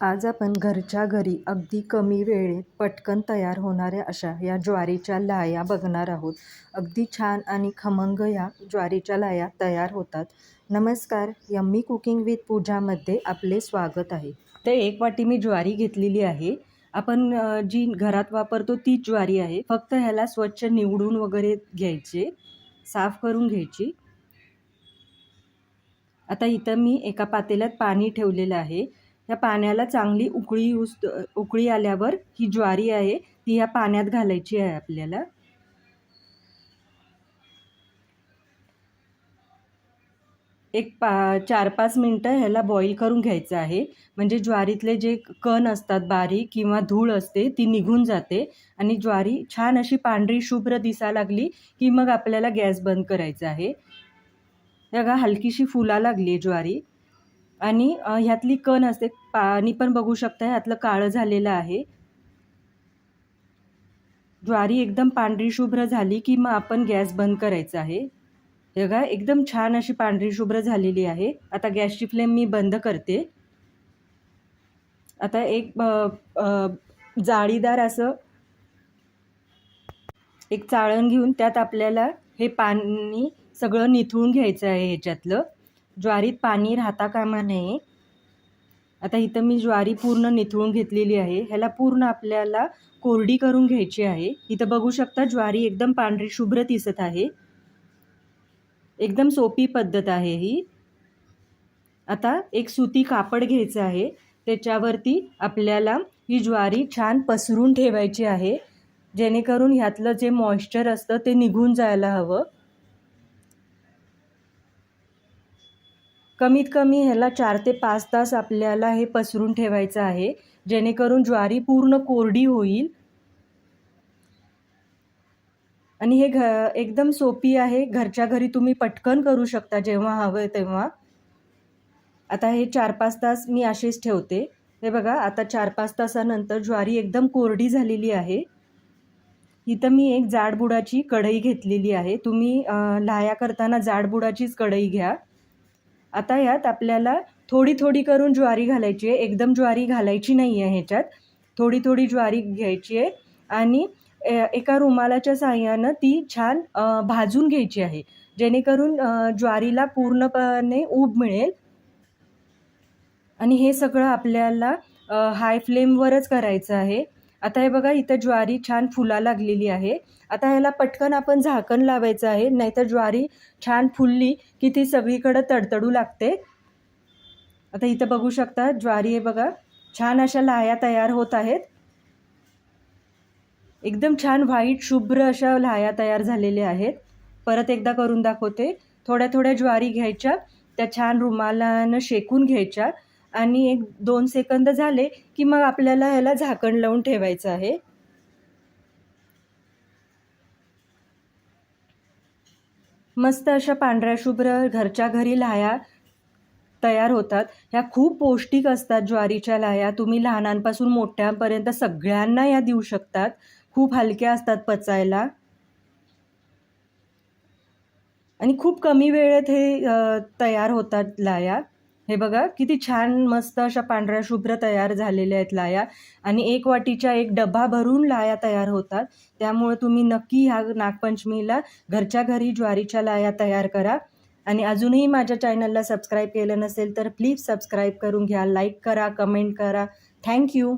आज आपण घरच्या घरी अगदी कमी वेळेत पटकन तयार होणाऱ्या अशा या ज्वारीच्या लाया बघणार आहोत. अगदी छान आणि खमंग या ज्वारीच्या लाया तयार होतात. नमस्कार यम्मी कुकिंग विथ पूजामध्ये आपले स्वागत आहे. तर एक वाटी मी ज्वारी घेतलेली आहे. आपण जी घरात वापरतो तीच ज्वारी आहे. फक्त ह्याला स्वच्छ निवडून वगैरे घ्यायचे साफ करून घ्यायची. आता इथं मी एका पातेल्यात पाणी ठेवलेलं आहे. या पाण्याला चांगली उकळी येऊस उकळी आल्यावर ही ज्वारी आहे ती ह्या पाण्यात घालायची आहे आपल्याला. एक पा चार पाच मिनटं ह्याला बॉईल करून घ्यायचं आहे. म्हणजे ज्वारीतले जे कण असतात बारीक किंवा धूळ असते ती निघून जाते. आणि ज्वारी छान अशी पांढरी शुभ्र दिसा लागली की मग आपल्याला गॅस बंद करायचा आहे. बघा हलकीशी फुला लागली आहे ज्वारी. आणि ह्यातली कण असते पाणी पण बघू शकता ह्यातलं काळं झालेलं आहे. ज्वारी एकदम पांढरी शुभ्र झाली की मग आपण गॅस बंद करायचा आहे. हे बघा एकदम छान अशी पांढरी शुभ्र झालेली आहे. आता गॅसची फ्लेम मी बंद करते. आता एक जाळीदार असं एक चाळण घेऊन त्यात आपल्याला हे पाणी सगळं निथळून घ्यायचं आहे ह्याच्यातलं. ज्वारीत पाणी राहता कामा नये. आता इथं मी ज्वारी पूर्ण निथळून घेतलेली आहे. ह्याला पूर्ण आपल्याला कोरडी करून घ्यायची आहे. इथं बघू शकता ज्वारी एकदम पांढरी शुभ्र दिसत आहे. एकदम सोपी पद्धत आहे ही. आता एक सुती कापड घ्यायचं आहे. त्याच्यावरती आपल्याला ही ज्वारी छान पसरून ठेवायची आहे. जेणेकरून ह्यातलं जे मॉइश्चर असतं ते निघून जायला हवं. कमीत कमी ह्याला चार ते पाच तास आपल्याला हे पसरून ठेवायचं आहे. जेणेकरून ज्वारी पूर्ण कोरडी होईल. आणि हे घ एकदम सोपी आहे. घरच्या घरी तुम्ही पटकन करू शकता जेव्हा हवं तेव्हा. आता हे चार पाच तास मी असेच ठेवते. हे बघा आता चार पाच तासानंतर ज्वारी एकदम कोरडी झालेली आहे. इथं मी एक जाडबुडाची कढई घेतलेली आहे. तुम्ही लाया करताना जाडबुडाचीच कढई घ्या. आता यात आपल्याला थोडी थोडी करून ज्वारी घालायची आहे. एकदम ज्वारी घालायची नाही आहे ह्याच्यात. थोडी थोडी ज्वारी घ्यायची आहे. आणि ए- एका रुमालाच्या साह्यानं ती छान भाजून घ्यायची आहे. जेणेकरून ज्वारीला पूर्णपणे ऊब मिळेल. आणि हे सगळं आपल्याला हाय फ्लेमवरच करायचं आहे. आता हे बघा इथं ज्वारी छान फुला लागलेली आहे. आता ह्याला पटकन आपण झाकण लावायचं आहे नाहीतर ज्वारी छान फुलली की ती सगळीकडं तडतडू लागते. आता इथं बघू शकता ज्वारी हे बघा छान अशा लाया तयार होत आहेत. एकदम छान व्हाईट शुभ्र अशा लाया तयार झालेल्या आहेत. परत एकदा करून दाखवते. थोड्या थोड्या ज्वारी घ्यायच्या त्या छान रुमालानं शेकून घ्यायच्या. आणि एक दोन सेकंद झाले की मग आपल्याला ह्याला झाकण लावून ठेवायचं आहे. मस्त अशा पांढऱ्या शुभ्र घरच्या घरी लाया तयार होतात. ह्या खूप पौष्टिक असतात ज्वारीच्या लाया तुम्ही लहानांपासून मोठ्यांपर्यंत सगळ्यांना या देऊ शकतात. खूप हलक्या असतात पचायला. आणि खूप कमी वेळेत हे तयार होतात लाया हे बघा किती छान मस्त अशा पांढऱ्या शुभ्र तयार झालेल्या आहेत लाया. आणि एक वाटीच्या एक डबा भरून लाया तयार होतात. त्यामुळे तुम्ही नक्की ह्या नागपंचमीला घरच्या घरी ज्वारीच्या लाया तयार करा. आणि अजूनही माझ्या चॅनलला सबस्क्राईब केलं नसेल तर प्लीज सबस्क्राईब करून घ्या लाईक करा कमेंट करा. थँक्यू